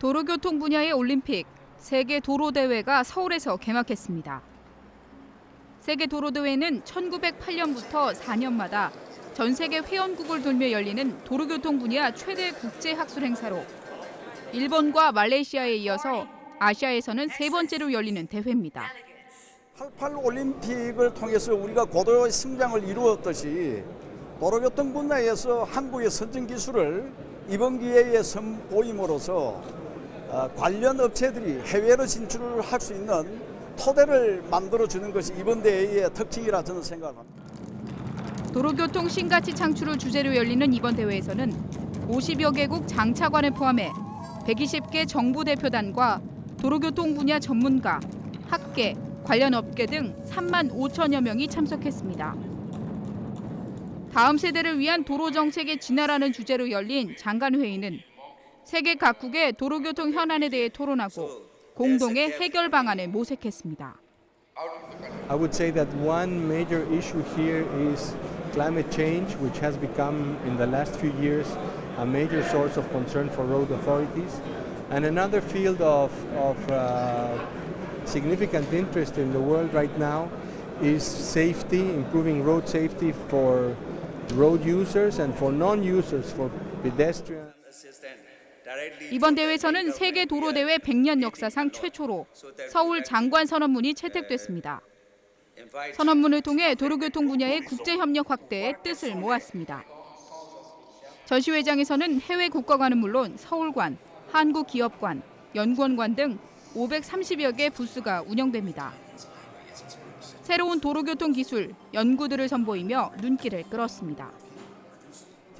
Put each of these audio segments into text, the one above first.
도로교통 분야의 올림픽 세계 도로 대회가 서울에서 개막했습니다. 세계 도로 대회는 1908년부터 4년마다 전 세계 회원국을 돌며 열리는 도로교통 분야 최대 국제 학술 행사로 일본과 말레이시아에 이어서 아시아에서는 세 번째로 열리는 대회입니다. 88 올림픽을 통해서 우리가 고도의 성장을 이루었듯이 도로교통 분야에서 한국의 선진 기술을 이번 기회에 선보임으로써 어, 관련 업체들이 해외로 진출을 할 수 있는 토대를 만들어 주는 것이 이번 대회의 특징이라 저는 생각합니다. 도로교통 신가치 창출을 주제로 열리는 이번 대회에서는 50여 개국 장차관을 포함해 120개 정부 대표단과 도로교통 분야 전문가, 학계, 관련 업계 등 3만 5천여 명이 참석했습니다. 다음 세대를 위한 도로 정책의 진화라는 주제로 열린 장관 회의는 세계 각국의 도로교통 현안에 대해 토론하고 공동의 해결 방안을 모색했습니다. I would say that one major issue here is climate change, which has become in the last few years a major source of concern for road authorities. And another field of, of uh, significant interest in the world right now is safety, improving road safety for road users and for non-users, for pedestrians. 이번 대회에서는 세계 도로 대회 100년 역사상 최초로 서울 장관 선언문이 채택됐습니다. 선언문을 통해 도로교통 분야의 국제 협력 확대에 뜻을 모았습니다. 전시회장에서는 해외 국가관은 물론 서울관, 한국 기업관, 연구원관 등 530여 개 부스가 운영됩니다. 새로운 도로교통 기술, 연구들을 선보이며 눈길을 끌었습니다.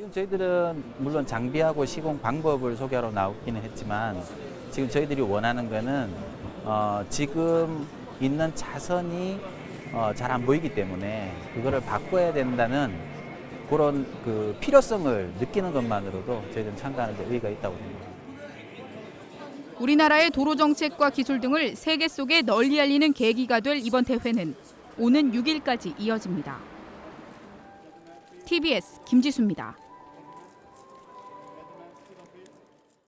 지금 저희들은 물론 장비하고 시공 방법을 소개하러 나오기는 했지만 지금 저희들이 원하는 거는 어, 지금 있는 차선이 어, 잘 안 보이기 때문에 그거를 바꿔야 된다는 그런 그 필요성을 느끼는 것만으로도 저희들은 참가하는 데 의의가 있다고 봅니다. 우리나라의 도로 정책과 기술 등을 세계 속에 널리 알리는 계기가 될 이번 대회는 오는 6일까지 이어집니다. TBS 김지수입니다.